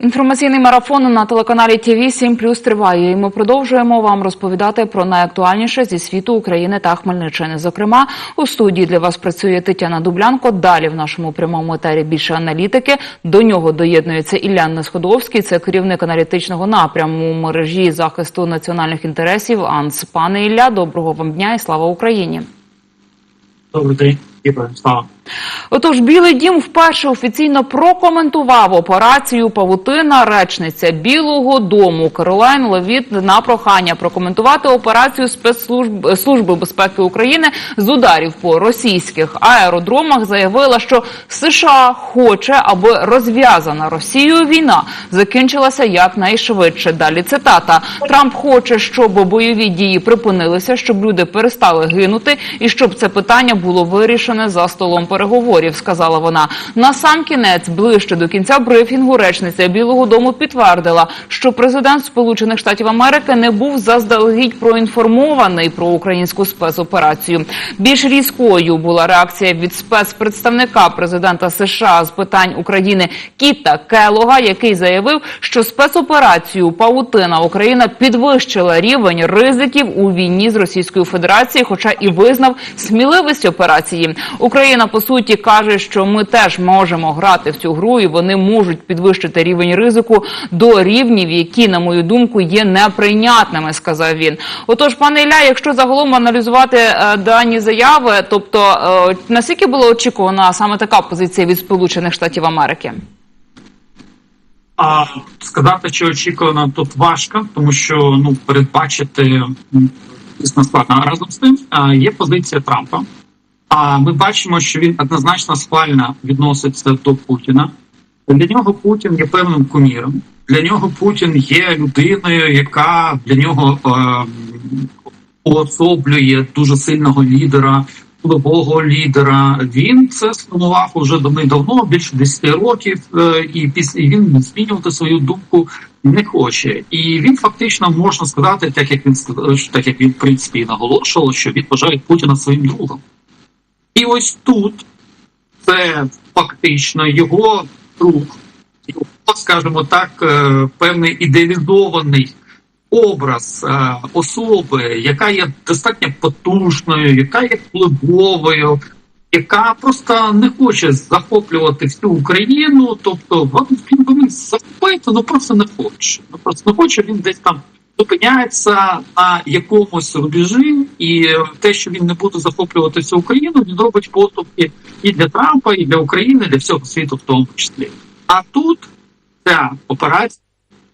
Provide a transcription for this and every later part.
Інформаційний марафон на телеканалі ТВ 7 плюс триває. І ми продовжуємо вам розповідати про найактуальніше зі світу України та Хмельниччини. Зокрема, у студії для вас працює Тетяна Дублянко. Далі в нашому прямому етері більше аналітики. До нього доєднується Ілля Несходовський. Це керівник аналітичного напряму мережі захисту національних інтересів. АНС. Пане Ілля, доброго вам дня і слава Україні. Добрий день, слава. Отож, Білий Дім вперше офіційно прокоментував операцію Павутина. Речниця Білого Дому Каролайн Левіт на прохання прокоментувати операцію спецслужб служби безпеки України з ударів по російських аеродромах. Заявила, що США хоче, аби розв'язана Росією війна закінчилася якнайшвидше. Далі цитата Трамп хоче, щоб бойові дії припинилися, щоб люди перестали гинути, і щоб це питання було вирішене за столом переговорів, сказала вона. На сам кінець, ближче до кінця брифінгу, речниця Білого Дому підтвердила, що президент Сполучених Штатів Америки не був заздалегідь проінформований про українську спецоперацію. Більш різкою була реакція від спецпредставника президента США з питань України Кіта Келога, який заявив, що спецоперацію Паутина Україна підвищила рівень ризиків у війні з Російською Федерацією, хоча і визнав сміливість операції. Україна по суті каже, що ми теж можемо грати в цю гру, і вони можуть підвищити рівень ризику до рівнів, які, на мою думку, є неприйнятними. Сказав він. Отож, пане Ілля, якщо загалом аналізувати е, дані заяви, тобто е, наскільки було очікувана саме така позиція від Сполучених Штатів Америки? А сказати, чи очікувано тут важко, тому що ну передбачити дійсно складно. Разом з тим а, є позиція Трампа. А ми бачимо, що він однозначно схвально відноситься до Путіна. Для нього Путін є певним куміром. Для нього Путін є людиною, яка для нього е, уособлює дуже сильного лідера, впливового лідера. Він це сформував уже давно, більше 10 років, е, і після він змінювати свою думку не хоче. І він фактично можна сказати, так як він так як він в принципі і наголошував, що він вважає Путіна своїм другом. І ось тут це фактично його друг, його, скажімо так, е, певний ідеалізований образ е, особи, яка є достатньо потужною, яка є впливовою, яка просто не хоче захоплювати всю Україну. Тобто він захопити, ну просто не хоче. Ну просто не хоче. Він десь там зупиняється на якомусь рубежі, і те, що він не буде захоплювати всю Україну, він робить поступки і для Трампа, і для України, і для всього світу, в тому числі. А тут ця операція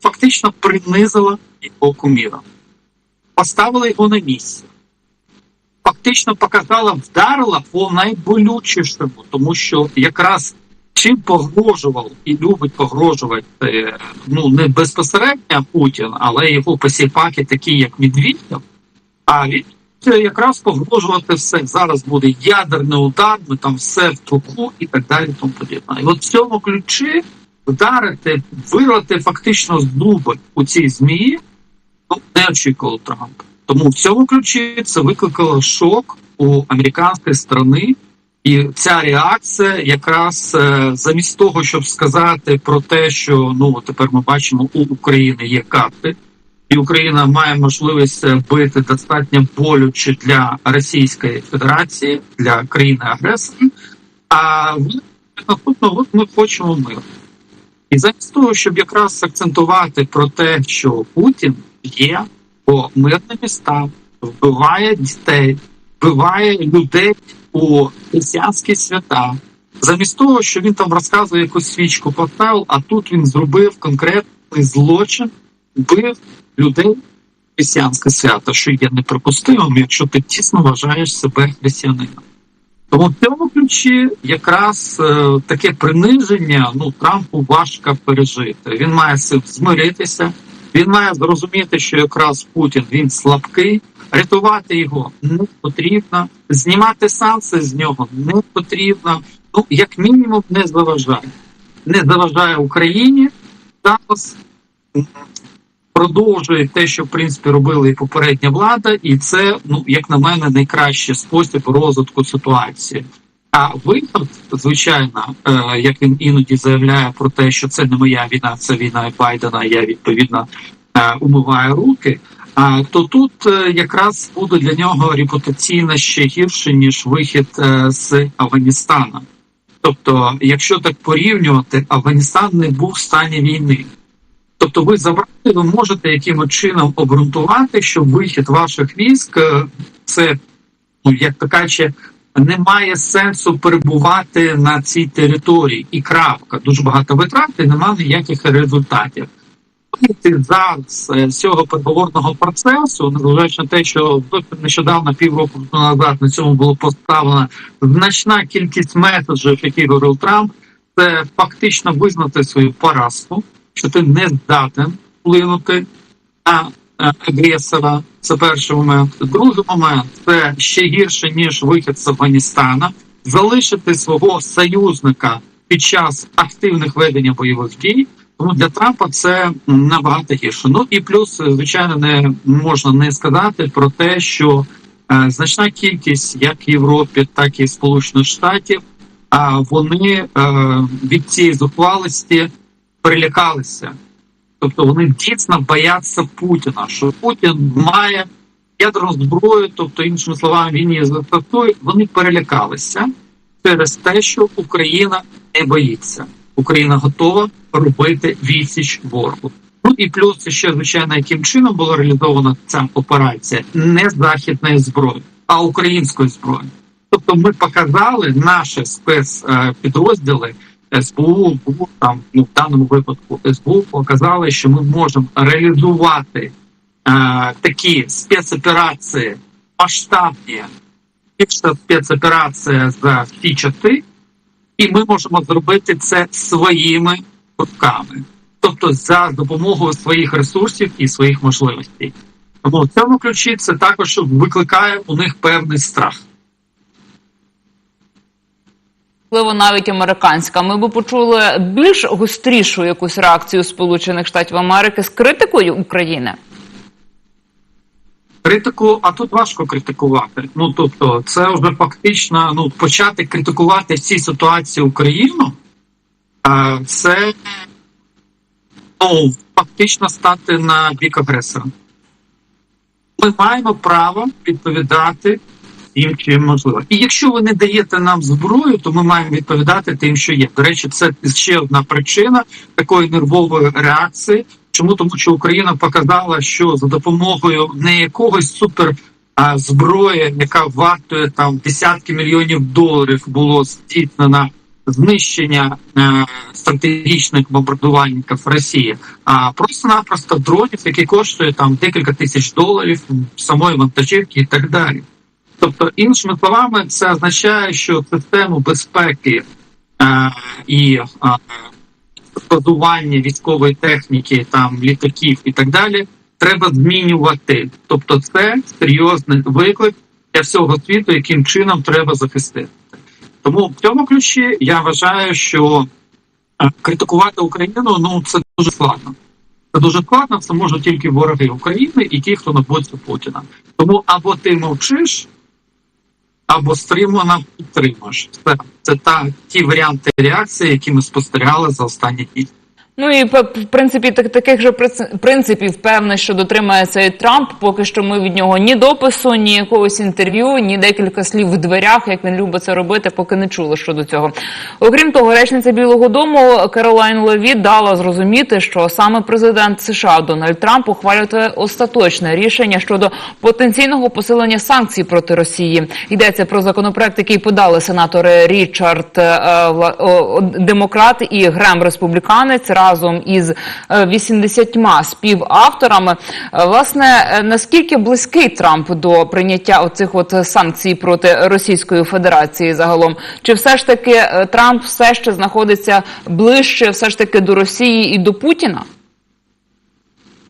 фактично принизила його куміра, поставила його на місце. Фактично показала, вдарила по найболючішому, тому що якраз чим погрожував і любить погрожувати ну не безпосередньо Путін, але його посіпаки, такі як Медведєв, а він якраз погрожувати все. Зараз буде ядерний удар, ми там все в труху і так далі. Тому подібне. І от в цьому ключі вдарити, вирвати фактично з дуби у цій змії, ну не очікував Трамп. Тому в цьому ключі це викликало шок у американської сторони. І ця реакція, якраз е, замість того, щоб сказати про те, що ну тепер ми бачимо, у України є карти, і Україна має можливість бити достатньо болюче для Російської Федерації, для країни агресора. А наступно от ми хочемо миру. І замість того, щоб якраз акцентувати про те, що Путін є по мирним містам, вбиває дітей, вбиває людей у християнські свята. Замість того, що він там розказує якусь свічку поставив, а тут він зробив конкретний злочин, вбив людей християнське свято, що є неприпустимим, якщо ти тісно вважаєш себе християнином. Тому в цьому ключі якраз е, таке приниження ну Трампу важко пережити. Він має змиритися. Він має зрозуміти, що якраз Путін він слабкий, рятувати його не потрібно, знімати санкції з нього не потрібно. Ну як мінімум, не заважає, не заважає Україні зараз. Продовжує те, що в принципі робила і попередня влада, і це, ну як на мене, найкращий спосіб розвитку ситуації. А виход, звичайно, е, як він іноді заявляє про те, що це не моя війна, це війна Байдена. Я відповідно е, умиваю руки. То тут е, якраз буде для нього репутаційно ще гірше ніж вихід е, з Афганістана. Тобто, якщо так порівнювати, Афганістан не був в стані війни. Тобто, ви забрати, ви можете якимось чином обґрунтувати, що вихід ваших військ е, це, ну як то кажучи, немає сенсу перебувати на цій території. І крапка. Дуже багато витрат і немає ніяких результатів. Вийти е, з цього переговорного процесу, незважаючи на те, що нещодавно півроку назад на цьому було поставлена значна кількість меседжів, які говорив Трамп, це фактично визнати свою поразку, що ти не здатен вплинути на е, агресора. Це перший момент. Другий момент це ще гірше ніж вихід з Афганістана, залишити свого союзника під час активних ведення бойових дій. Тому для Трампа це набагато гірше. Ну і плюс, е, звичайно, не можна не сказати про те, що е, значна кількість як в Європі, так і Сполучених Штатів, а вони е, від цієї зухвалості перелякалися. Тобто вони дійсно бояться Путіна, що Путін має ядерну зброю, тобто, іншими словами, він її застосує. Вони перелякалися через те, що Україна не боїться. Україна готова робити відсіч ворогу. Ну і плюс ще звичайно, яким чином була реалізована ця операція не західної зброї, а української зброї. Тобто, ми показали наші спецпідрозділи СБУ, ГУ, там ну в даному випадку СБУ показали, що ми можемо реалізувати е, такі спецоперації масштабні, спецоперація за всі часи, і ми можемо зробити це своїми руками, тобто за допомогою своїх ресурсів і своїх можливостей. Тому в цьому ключі це також викликає у них певний страх. Можливо, навіть американська. Ми би почули більш гострішу якусь реакцію Сполучених Штатів Америки з критикою України. Критику, а тут важко критикувати. Ну тобто, це вже фактично ну почати критикувати в цій ситуації Україну, це ну фактично стати на бік агресора. Ми маємо право відповідати тим, чим можливо. І якщо ви не даєте нам зброю, то ми маємо відповідати тим, що є. До речі, це ще одна причина такої нервової реакції. Чому тому, що Україна показала, що за допомогою не якогось супер а, зброї, яка вартує там десятки мільйонів доларів, було здійснено знищення е, стратегічних бомбардувальників Росії, а просто-напросто дронів, які коштують там декілька тисяч доларів, самої вантажівки і так далі. Тобто, іншими словами, це означає, що систему безпеки е, і е, складування військової техніки, там літаків і так далі, треба змінювати. Тобто, це серйозний виклик для всього світу, яким чином треба захистити. Тому в цьому ключі я вважаю, що е, критикувати Україну ну це дуже складно. Це дуже складно, це можуть тільки вороги України і ті, хто на боці Путіна. Тому або ти мовчиш, або стримано підтримуєш. Це, та ті варіанти реакції, які ми спостерігали за останні дні. Ну і в принципі так, таких же принципів певно, що дотримається і Трамп. Поки що ми від нього ні допису, ні якогось інтерв'ю, ні декілька слів в дверях, як він любить це робити, поки не чули щодо цього. Окрім того, речниця Білого Дому Каролайн Леві дала зрозуміти, що саме президент США Дональд Трамп ухвалює остаточне рішення щодо потенційного посилення санкцій проти Росії. Йдеться про законопроект, який подали сенатори Річард е, о, демократ і Грем республіканець разом із е, 80 співавторами. Е, Власне, е, наскільки близький Трамп до прийняття оцих от санкцій проти Російської Федерації загалом? Чи все ж таки е, Трамп все ще знаходиться ближче, все ж таки до Росії і до Путіна?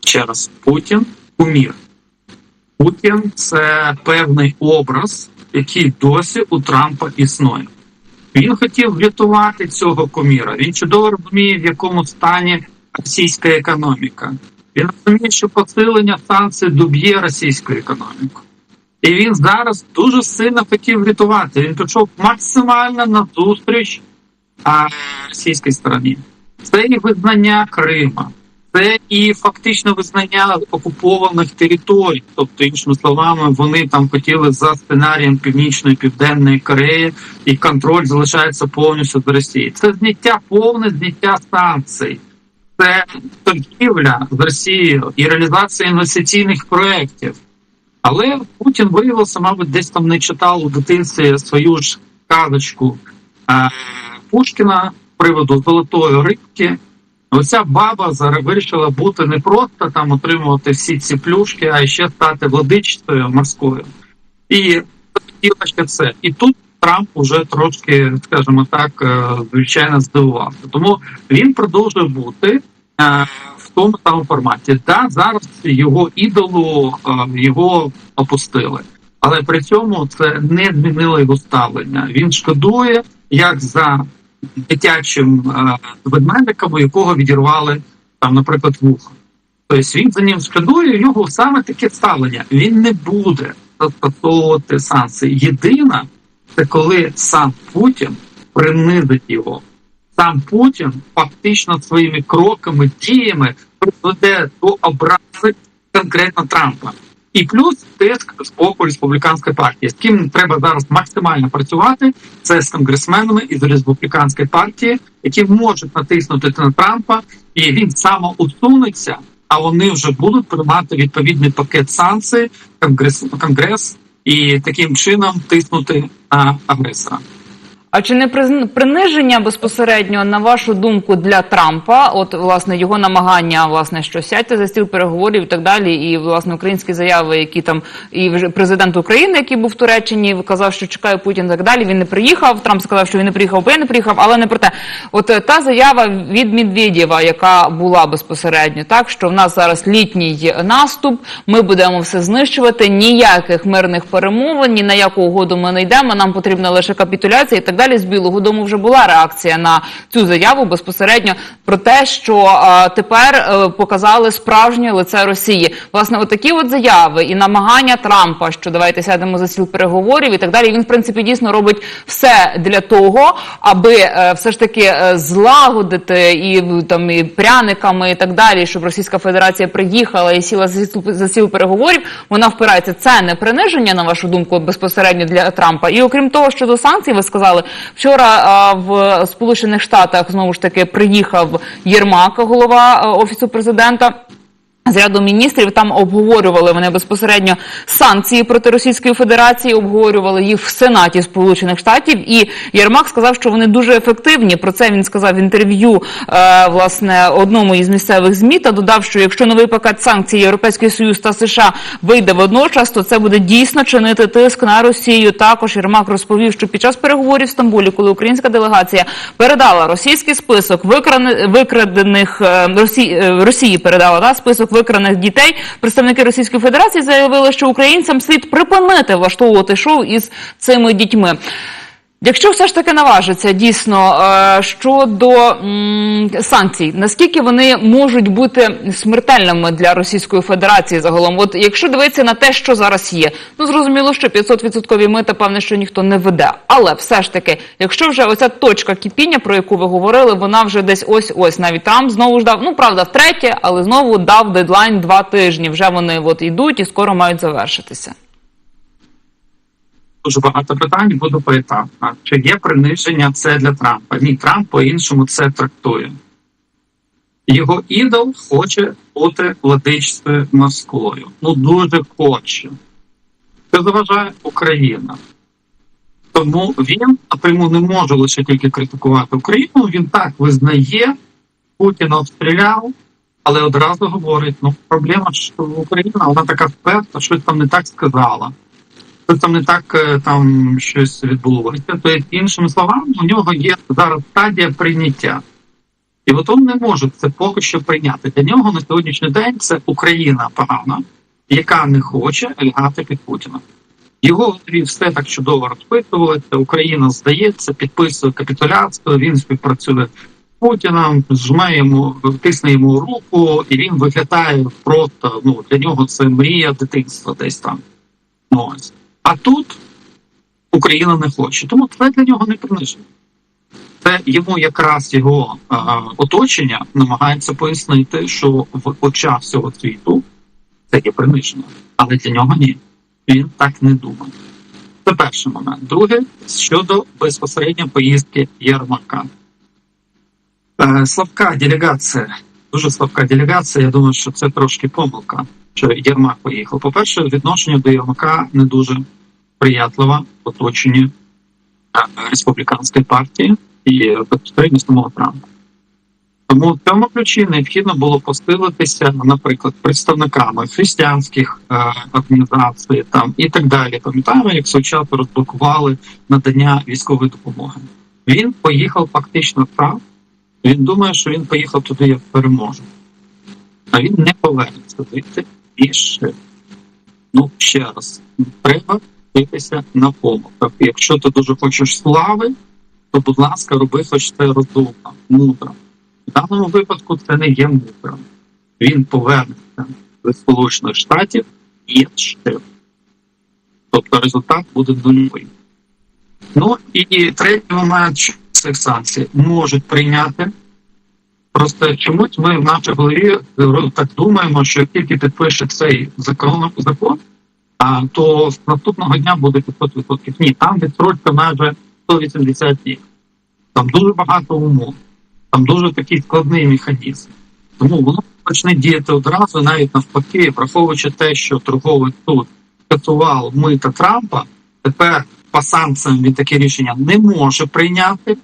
Ще раз, Путін кумір. Путін це певний образ, який досі у Трампа існує. Він хотів врятувати цього куміра. Він чудово розуміє, в якому стані російська економіка. Він розуміє, що посилення санкцій доб'є російську економіку. І він зараз дуже сильно хотів рятувати. Він пішов максимально на зустріч а, російській стороні. Це і визнання Крима, це і фактично визнання окупованих територій. Тобто, іншими словами, вони там хотіли за сценарієм Північної Південної Кореї, і контроль залишається повністю до Росії. Це зняття повне зняття санкцій, це торгівля з Росією і реалізація інвестиційних проєктів. Але Путін виявився, мабуть, десь там не читав у дитинстві свою ж казочку е, Пушкіна з приводу золотої рибки. Оця баба зараз вирішила бути не просто там отримувати всі ці плюшки, а ще стати владичцею морською. І ще це. І тут Трамп уже трошки, скажімо так, е, звичайно здивувався. Тому він продовжує бути е, в тому самому форматі. Да, зараз його ідолу е, його опустили, але при цьому це не змінило його ставлення. Він шкодує як за дитячим е, ведмедиком, у якого відірвали там, наприклад, вухо. Тобто він за ним шкодує, у нього саме таке ставлення. Він не буде застосовувати санкції. Єдине, це коли сам Путін принизить його. Сам Путін фактично своїми кроками, діями приведе до образи конкретно Трампа. І плюс тиск з боку республіканської партії, з ким треба зараз максимально працювати, це з конгресменами із республіканської партії, які можуть натиснути на Трампа, і він самоусунеться, а вони вже будуть приймати відповідний пакет санкцій, конгрес, конгрес і таким чином тиснути на агресора. А чи не приниження безпосередньо на вашу думку для Трампа? От власне його намагання, власне, що сядьте за стіл переговорів і так далі, і власне українські заяви, які там і вже президент України, який був в Туреччині, казав, що чекає Путін і так далі. Він не приїхав. Трамп сказав, що він не приїхав, бо я не приїхав, але не про те. От е, та заява від Медведєва, яка була безпосередньо, так що в нас зараз літній наступ, ми будемо все знищувати. Ніяких мирних перемовин, ні на яку угоду ми не йдемо. Нам потрібна лише капітуляція і так далі. З Білого Дому вже була реакція на цю заяву безпосередньо про те, що е, тепер е, показали справжнє лице Росії. Власне, отакі от заяви і намагання Трампа, що давайте сядемо за стіл переговорів і так далі. Він в принципі дійсно робить все для того, аби е, все ж таки злагодити і там і пряниками і так далі, щоб Російська Федерація приїхала і сіла за стіл, за стіл переговорів. Вона впирається. Це не приниження, на вашу думку, безпосередньо для Трампа. І окрім того, щодо санкцій, ви сказали вчора в Сполучених Штатах знову ж таки приїхав Єрмак, голова офісу президента. З ряду міністрів там обговорювали вони безпосередньо санкції проти Російської Федерації, обговорювали їх в Сенаті Сполучених Штатів. І Єрмак сказав, що вони дуже ефективні. Про це він сказав в інтерв'ю е, власне одному із місцевих змі та додав, що якщо новий пакет санкцій Європейський Союз та США вийде водночас, то це буде дійсно чинити тиск на Росію. Також Єрмак розповів, що під час переговорів в Стамбулі, коли українська делегація передала російський список викрадених е, Росії, е, Росії передала да, список викраних дітей. Представники Російської Федерації заявили, що українцям слід припинити влаштовувати шоу із цими дітьми. Якщо все ж таки наважиться дійсно е, щодо санкцій, наскільки вони можуть бути смертельними для Російської Федерації загалом? От якщо дивитися на те, що зараз є, ну зрозуміло, що 500% мита, певне, що ніхто не веде. Але все ж таки, якщо вже оця точка кипіння, про яку ви говорили, вона вже десь ось ось навіть Трамп знову ж дав, ну правда, втретє, але знову дав дедлайн два тижні. Вже вони от йдуть і скоро мають завершитися. Дуже багато питань, буду поетапно. Чи є приниження це для Трампа? Ні, Трамп по-іншому це трактує. Його ідол хоче бути владичцею Москвою. Ну дуже хоче. Це заважає Україна. Тому він, а тому не може лише тільки критикувати Україну. Він так визнає, Путіна обстріляв, але одразу говорить: ну проблема, що Україна вона така вперта, щось там не так сказала. Щось там не так е, там щось відбулося. Тобто, іншими словами, у нього є зараз стадія прийняття. І от він не може це поки що прийняти. Для нього на сьогоднішній день це Україна погана, яка не хоче лягати під Путіна. Його все так чудово розпитувалося. Україна здається, підписує капітуляцію, він співпрацює з Путіном, жме йому, тисне йому руку, і він виглядає просто. Ну для нього це мрія дитинства десь там. Ось. А тут Україна не хоче. Тому це для нього не приниження. Це йому якраз його е, оточення намагається пояснити, що в очах всього світу це є приниження. Але для нього ні. Він так не думає. Це перший момент. Друге, щодо безпосередньо поїздки Єрмака. Е, слабка делегація, дуже слабка делегація. Я думаю, що це трошки помилка, що Єрмак поїхав. По-перше, відношення до Єрмака не дуже приятливе в оточенні е, республіканської партії і безпосередньо самого Трампа. Тому в цьому ключі необхідно було посилитися, наприклад, представниками християнських е, організацій там і так далі. Пам'ятаємо, як свого розблокували надання військової допомоги. Він поїхав фактично сам. Він думає, що він поїхав туди як переможе. А він не повернеться звідти більше. Ну, ще раз, треба дивитися на помилках. Якщо ти дуже хочеш слави, то, будь ласка, роби хоч це розумно, мудро. В даному випадку це не є мудро. Він повернеться з Сполучених Штатів і ще. Тобто результат буде нульовий. Ну і третій момент цих санкцій можуть прийняти. Просто чомусь ми в нашій голові е, так думаємо, що тільки підпише цей закон, закон а, то з наступного дня буде 500%. Ні, там відстрочка майже 180 днів. Там дуже багато умов, там дуже такий складний механізм. Тому воно почне діяти одразу, навіть навпаки, враховуючи те, що торговий суд скасував мита Трампа, тепер по санкціям він таке рішення не може прийняти.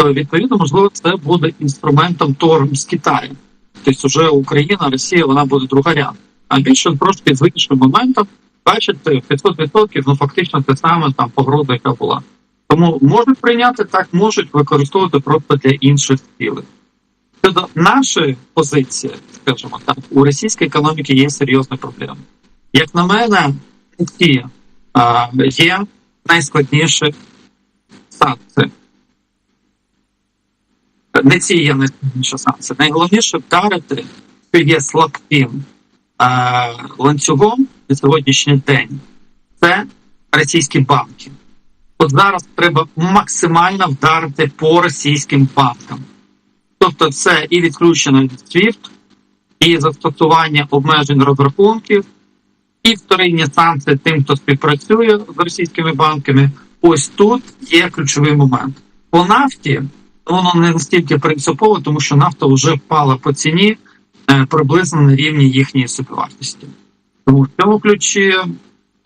То відповідно, можливо, це буде інструментом торгу з Китаєм. Тобто, вже Україна, Росія, вона буде другорядна. А більше трошки з іншим моментом, бачите, 500% ну фактично це саме там погроза, яка була. Тому можуть прийняти так, можуть використовувати просто для інших цілей. Щодо нашої позиції, скажімо так, у російській економіці є серйозні проблеми. Як на мене, ці є найскладніші санкції. Не ці є найскладніші санкції. Найголовніше вдарити, що є слабким а, ланцюгом на сьогоднішній день. Це російські банки. От зараз треба максимально вдарити по російським банкам. Тобто, це і відключення від SWIFT, і застосування обмежень розрахунків, і вторинні санкції тим, хто співпрацює з російськими банками. Ось тут є ключовий момент. По нафті воно не настільки принципово, тому що нафта вже впала по ціні е, приблизно на рівні їхньої собівартості. Тому в цьому ключі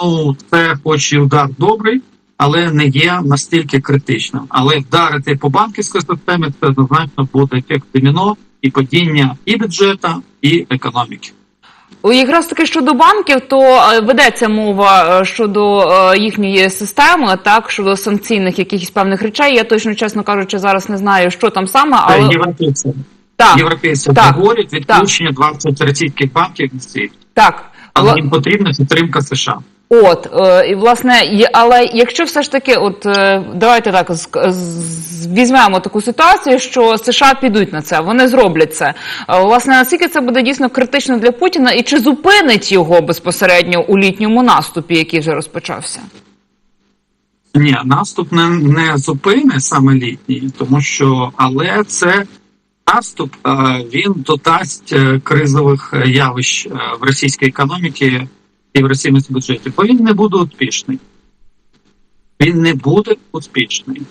ну, це хоч і удар добрий, але не є настільки критичним. Але вдарити по банківській системі це однозначно буде ефект доміно і падіння і бюджету, і економіки. Якраз таки щодо банків, то е, ведеться мова е, щодо е, їхньої системи, так щодо санкційних якихось певних речей. Я точно, чесно кажучи, зараз не знаю, що там саме, але європейці, так, європейці так, говорять відключення 20 російських банків від світу. так. Але їм потрібна підтримка США. От е, і власне, але якщо все ж таки, от е, давайте так візьмемо таку ситуацію, що США підуть на це, вони зроблять це. Е, Власне, наскільки це буде дійсно критично для Путіна, і чи зупинить його безпосередньо у літньому наступі, який вже розпочався? Ні, наступ не, не зупине саме літній, тому що але це наступ він додасть кризових явищ в російській економіці в російському бюджеті, бо він не буде успішний. Він не буде успішний.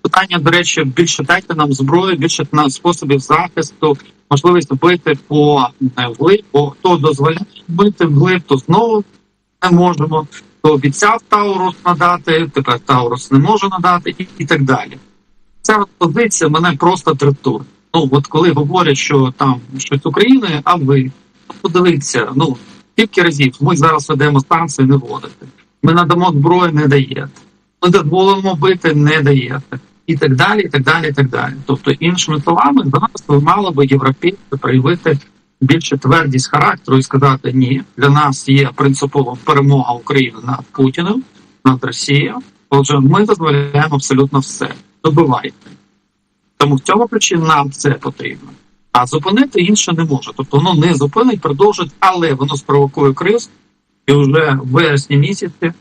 Питання, до речі, більше дайте нам зброю, більше нам способів захисту, можливість бити по вглиб, бо хто дозволяє бити вглиб, то знову не можемо. Хто обіцяв Таурус надати, тепер Таурус не може надати, і, і так далі. Ця от позиція мене просто дратує. Ну, от коли говорять, що там щось України, а ви подивіться, ну скільки разів ми зараз ведемо станції, не вводите. Ми надамо зброю, не даєте. Ми дозволимо бити, не даєте. І так далі, і так далі, і так далі. Тобто, іншими словами, зараз ви мали би європейці проявити більше твердість характеру і сказати ні, для нас є принципова перемога України над Путіним, над Росією. Отже, ми дозволяємо абсолютно все. Добивайте. Тому в цьому ключі нам це потрібно. А зупинити інше не може. Тобто воно не зупинить, продовжить, але воно спровокує кризу, і вже в вересні місяці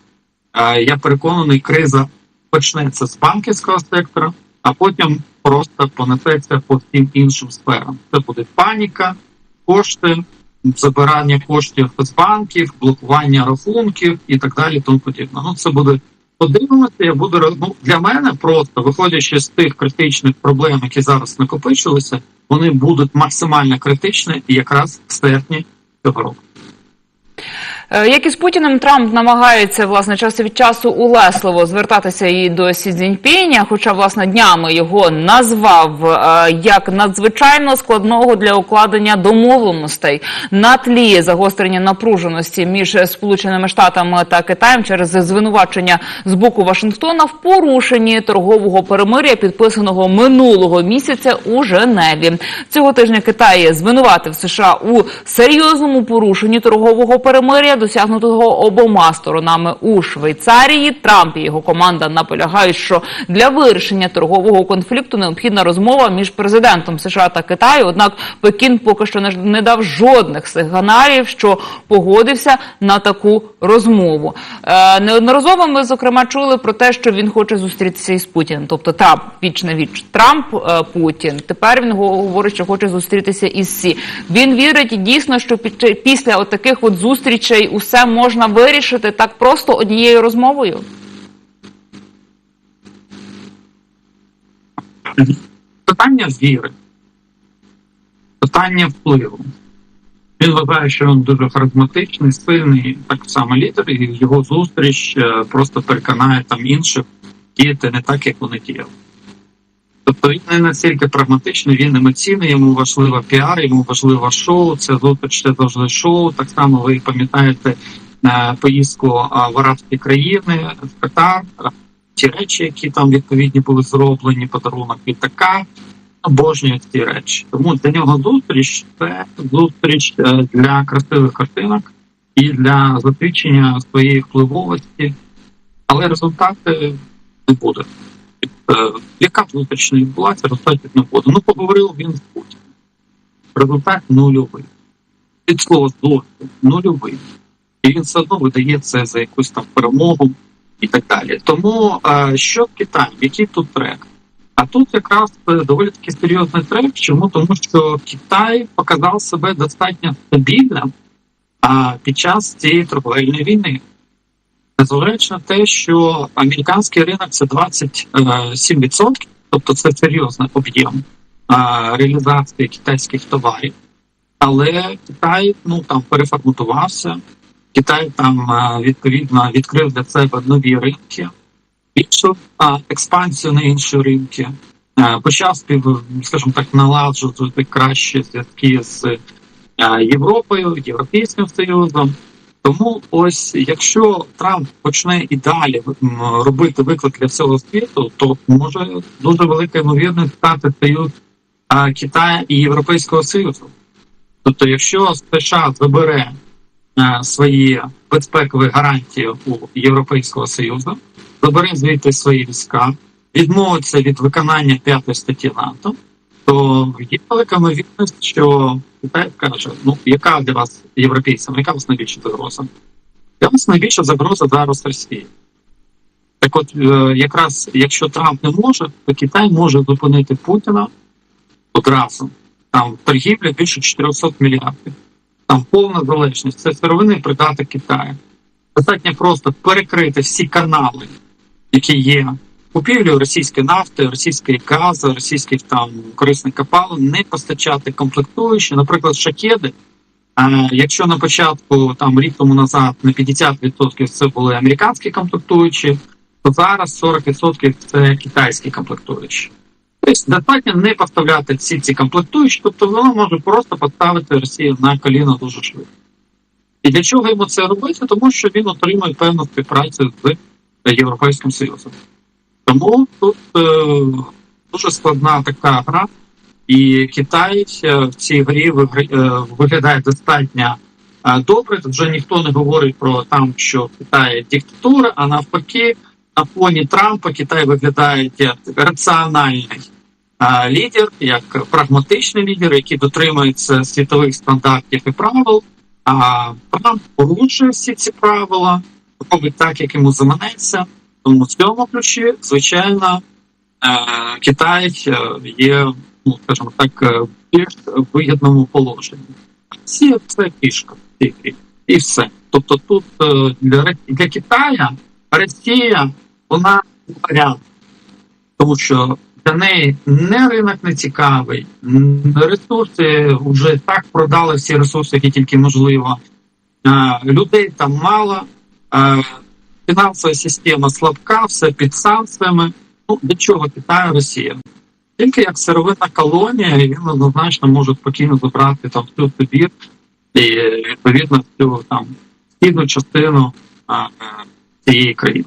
е, я переконаний, криза почнеться з банківського сектора, а потім просто понесеться по всім іншим сферам. Це буде паніка, кошти, забирання коштів з банків, блокування рахунків і так далі. Тому подібне. Ну це буде подивимося. Я буду ну, для мене просто виходячи з тих критичних проблем, які зараз накопичилися, вони будуть максимально критичні якраз в серпні цього року. Е, Як і з Путіним, Трамп намагається власне час від часу улесливо звертатися і до Сі Цзіньпіня, хоча власне днями його назвав е, як надзвичайно складного для укладення домовленостей на тлі загострення напруженості між Сполученими Штатами та Китаєм через звинувачення з боку Вашингтона в порушенні торгового перемир'я, підписаного минулого місяця у Женеві. Цього тижня Китай звинуватив США у серйозному порушенні торгового перемир'я, досягнутого обома сторонами у Швейцарії. Трамп і його команда наполягають, що для вирішення торгового конфлікту необхідна розмова між президентом США та Китаю. Однак Пекін поки що не дав жодних сигналів, що погодився на таку розмову. Е, неодноразово ми зокрема чули про те, що він хоче зустрітися із Путіним, тобто Трамп віч на віч. Трамп е, Путін. Тепер він го- говорить, що хоче зустрітися із Сі. Він вірить дійсно, що після таких от зустрічей усе можна вирішити так просто однією розмовою. Питання віри, питання впливу. Він вважає, що він дуже харизматичний, сильний, так само лідер, і його зустріч е, просто переконає там інших діяти не так, як вони діяли. Тобто він не настільки прагматичний, він емоційний, йому важливо піар, йому важливо шоу. Це зустріч це завжди шоу. Так само ви пам'ятаєте е, поїздку е, в арабські країни, в Катар, е, ті речі, які там відповідні були зроблені, подарунок від така. Обожнює ці речі. Тому для нього зустріч це зустріч для красивих картинок і для засвідчення своєї впливовості, але результати не буде. Е, Яка зустріч не відбулася, результатів не. Ну, поговорив він з Путіним. Результат нульовий. Від слова зовсім нульовий. І він все одно видає це за якусь там перемогу і так далі. Тому е, що з Китаєм? Який тут трек? А тут якраз е, доволі таки серйозний трек. Чому? Тому що Китай показав себе достатньо стабільним під час цієї торговельної війни. Незважаючи на те, що американський ринок це 27%, тобто це серйозний об'єм реалізації китайських товарів. Але Китай ну там переформатувався. Китай там відповідно відкрив для себе нові ринки, більшу експансію на інші ринки, почав спів, скажімо так, наладжувати кращі зв'язки з Європою, Європейським Союзом. Тому ось якщо Трамп почне і далі робити виклик для всього світу, то може дуже велика ймовірність стати союз Китаю і Європейського Союзу. Тобто, якщо США забере свої безпекові гарантії у Європейського Союзу, забере звідти свої війська, відмовиться від виконання п'ятої статті НАТО, то є велика ймовірність, що Китай каже: ну яка для вас європейцям, яка вас найбільша загроза? Для вас найбільша загроза зараз Росії. Так от, е, якраз якщо Трамп не може, то Китай може зупинити Путіна одразу. Там торгівля більше 400 мільярдів. Там повна залежність. Це сировинний придаток Китаю. Достатньо просто перекрити всі канали, які є купівлю російської нафти, російської газу, російських там корисних копалин, не постачати комплектуючі, наприклад, шакеди. А якщо на початку там рік тому назад на 50% це були американські комплектуючі, то зараз 40% це китайські комплектуючі. Тобто достатньо не поставляти всі ці комплектуючі, тобто воно може просто поставити Росію на коліна дуже швидко. І для чого йому це робити? Тому що він отримує певну співпрацю з Європейським Союзом. Тому тут е, дуже складна така гра, і Китай е, в цій грі е, виглядає достатньо е, добре. Тут вже ніхто не говорить про там, що Китай диктатура, а навпаки, на фоні Трампа Китай виглядає як раціональний лідер, як прагматичний лідер, який дотримується світових стандартів і правил. А Трамп порушує всі ці правила, робить так, як йому заманеться. Тому в цьому ключі, звичайно, е, Китай е, є, ну скажімо так, е, більш вигідному положенні. Росія це фішка і все. Тобто, тут для, для Китая Росія вона порядок, тому що для неї не ринок не цікавий, ресурси вже так продали всі ресурси, які тільки можливо. Людей там мало, фінансова система слабка, все під санкціями. Ну для чого Китаю Росія? Тільки як сировинна колонія, і він однозначно може спокійно забрати там всю Сибір і відповідно всю там східну частину а, цієї країни.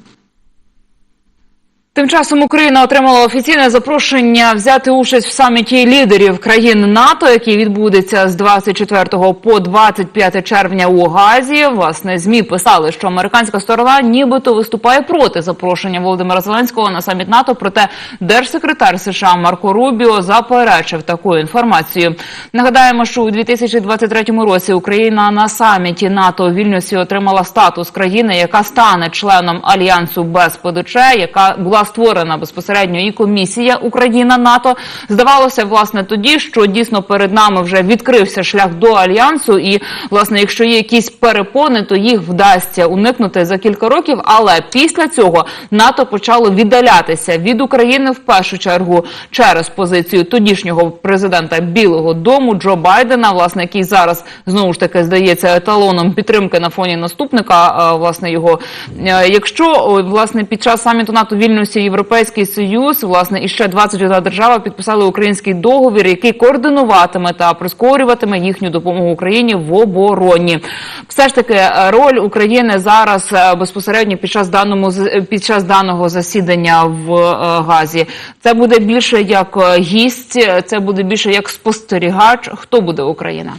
Тим часом Україна отримала офіційне запрошення взяти участь в саміті лідерів країн НАТО, який відбудеться з 24 по 25 червня у Газі. Власне, змі писали, що американська сторона нібито виступає проти запрошення Володимира Зеленського на саміт НАТО. Проте держсекретар США Марко Рубіо заперечив таку інформацію. Нагадаємо, що у 2023 році Україна на саміті НАТО у Вільнюсі отримала статус країни, яка стане членом альянсу без ПДЧ, яка була створена безпосередньо і комісія Україна НАТО. Здавалося, власне, тоді, що дійсно перед нами вже відкрився шлях до альянсу, і власне, якщо є якісь перепони, то їх вдасться уникнути за кілька років. Але після цього НАТО почало віддалятися від України в першу чергу через позицію тодішнього президента Білого Дому Джо Байдена, власне, який зараз знову ж таки здається еталоном підтримки на фоні наступника. Власне, його Е, якщо власне під час саміту НАТО в Вільнюсі Європейський Союз, власне, і ще 21 держава підписали український договір, який координуватиме та прискорюватиме їхню допомогу Україні в обороні. Все ж таки, е, роль України зараз е, безпосередньо під час даному під час даного засідання в е, Газі. Це буде більше як е, гість, е, це буде більше як спостерігач. Хто буде Україна?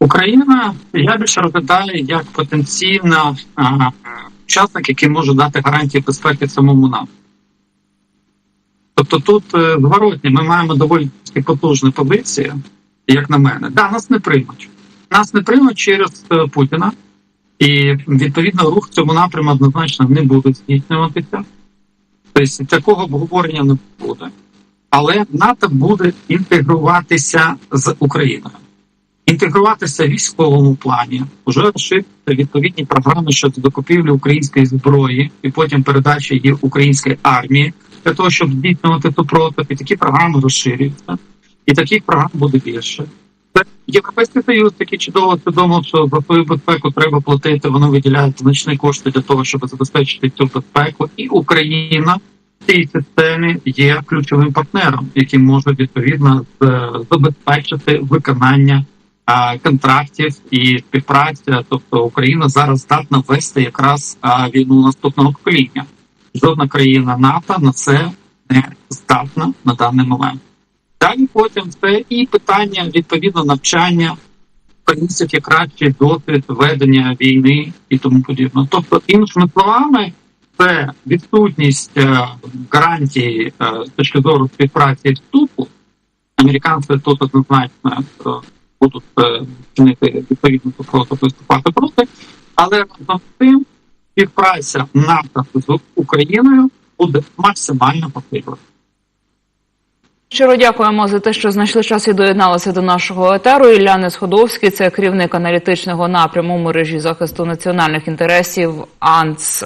Україна я більше розглядаю як потенційна а, учасник, який може дати гарантії безпеки самому нам. Тобто тут е, зворотні, ми маємо доволі потужну позицію, як на мене. Да, нас не приймуть. Нас не приймуть через е, Путіна, і відповідно рух цьому напряму однозначно не буде здійснюватися. Тобто такого обговорення не буде. Але НАТО буде інтегруватися з Україною інтегруватися в військовому плані, вже розширити відповідні програми щодо закупівлі української зброї і потім передачі її українській армії для того, щоб здійснювати супротив. І такі програми розширюються, і таких програм буде більше. Європейський Союз такий чудово свідомо, що за свою безпеку треба платити. Вони виділяють значні кошти для того, щоб забезпечити цю безпеку, і Україна в цій системі є ключовим партнером, який може відповідно забезпечити виконання контрактів і співпраця. Тобто Україна зараз здатна вести якраз війну наступного покоління. Жодна країна НАТО на це не здатна на даний момент. Далі потім це і питання відповідно навчання українців є кращий досвід ведення війни і тому подібне. Тобто, іншими словами, це відсутність е, гарантії е, з точки зору співпраці і вступу. Американці тут однозначно е, будуть е, чинити відповідно супротив виступати проти, але разом з тим співпраця НАТО з Україною буде максимально потрібна. Щиро дякуємо за те, що знайшли час і доєдналися до нашого етеру. Ілля Несходовський, це керівник аналітичного напряму мережі захисту національних інтересів АНЦ.